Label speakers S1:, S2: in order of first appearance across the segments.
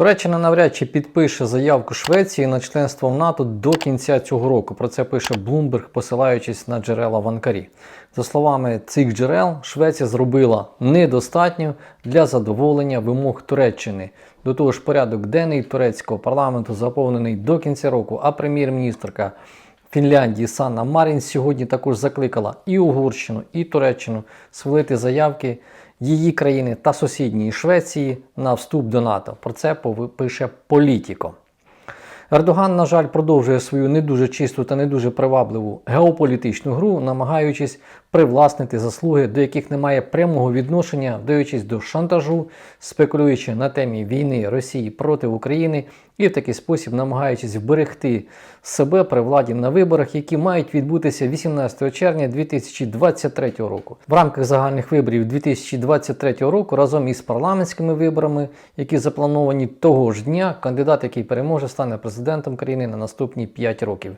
S1: Туреччина навряд чи підпише заявку Швеції на членство в НАТО до кінця цього року. Про це пише Bloomberg, посилаючись на джерела в Анкарі. За словами цих джерел, Швеція зробила недостатньо для задоволення вимог Туреччини. До того ж, порядок денний турецького парламенту заповнений до кінця року, а прем'єр-міністрка Фінляндії Санна Марін сьогодні також закликала і Угорщину, і Туреччину схвалити заявки її країни та сусідньої Швеції на вступ до НАТО. Про це пише Політіко. Ердоган, на жаль, продовжує свою не дуже чисту та не дуже привабливу геополітичну гру, намагаючись привласнити заслуги, до яких немає прямого відношення, вдаючись до шантажу, спекулюючи на темі війни Росії проти України і в такий спосіб намагаючись вберегти себе при владі на виборах, які мають відбутися 18 червня 2023 року. В рамках загальних виборів 2023 року разом із парламентськими виборами, які заплановані того ж дня, кандидат, який переможе, стане президентом країни на наступні 5 років.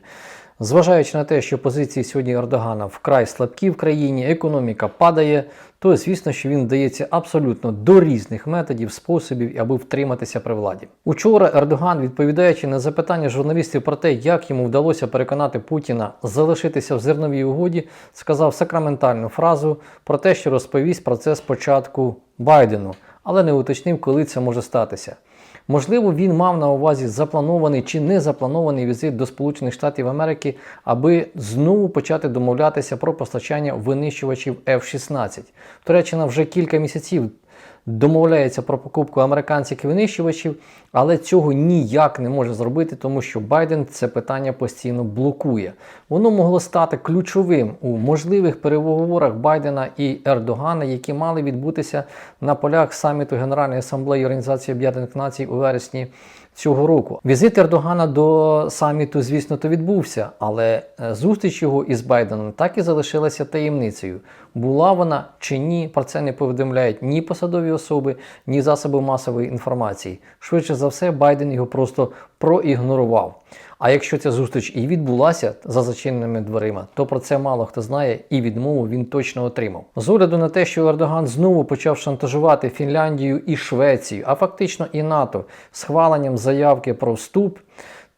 S1: Зважаючи на те, що позиції сьогодні Ердогана вкрай слабкі в країні, економіка падає, то звісно, що він вдається абсолютно до різних методів, способів, аби втриматися при владі. Учора Ердоган, відповідаючи на запитання журналістів про те, як йому вдалося переконати Путіна залишитися в зерновій угоді, сказав сакраментальну фразу про те, що розповість про це спочатку Байдену, але не уточнив, коли це може статися. Можливо, він мав на увазі запланований чи не запланований візит до Сполучених Штатів Америки, аби знову почати домовлятися про постачання винищувачів F-16. Туреччина вже кілька місяців домовляється про покупку американських винищувачів, але цього ніяк не може зробити, тому що Байден це питання постійно блокує. Воно могло стати ключовим у можливих переговорах Байдена і Ердогана, які мали відбутися на полях саміту Генеральної асамблеї Організації Об'єднаних Націй у вересні цього року. Візит Ердогана до саміту, звісно, то відбувся, але е, зустріч його із Байденом так і залишилася таємницею. Була вона чи ні, про це не повідомляють ні посадові особи, ні засоби масової інформації. Швидше за все, Байден його просто проігнорував. А якщо ця зустріч і відбулася за зачиненими дверима, то про це мало хто знає, і відмову він точно отримав. З огляду на те, що Ердоган знову почав шантажувати Фінляндію і Швецію, а фактично і НАТО схваленням заявки про вступ.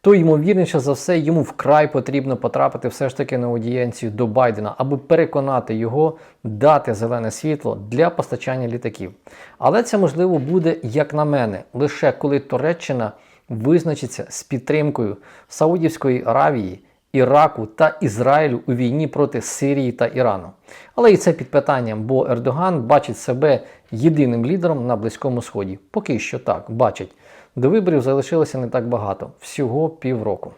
S1: То ймовірніше за все йому вкрай потрібно потрапити все ж таки на аудієнцію до Байдена, аби переконати його дати зелене світло для постачання літаків. Але це можливо буде, як на мене, лише коли Туреччина визначиться з підтримкою Саудівської Аравії, Іраку та Ізраїлю у війні проти Сирії та Ірану. Але і це під питанням, бо Ердоган бачить себе єдиним лідером на Близькому Сході. Поки що так бачить. До виборів залишилося не так багато всього півроку.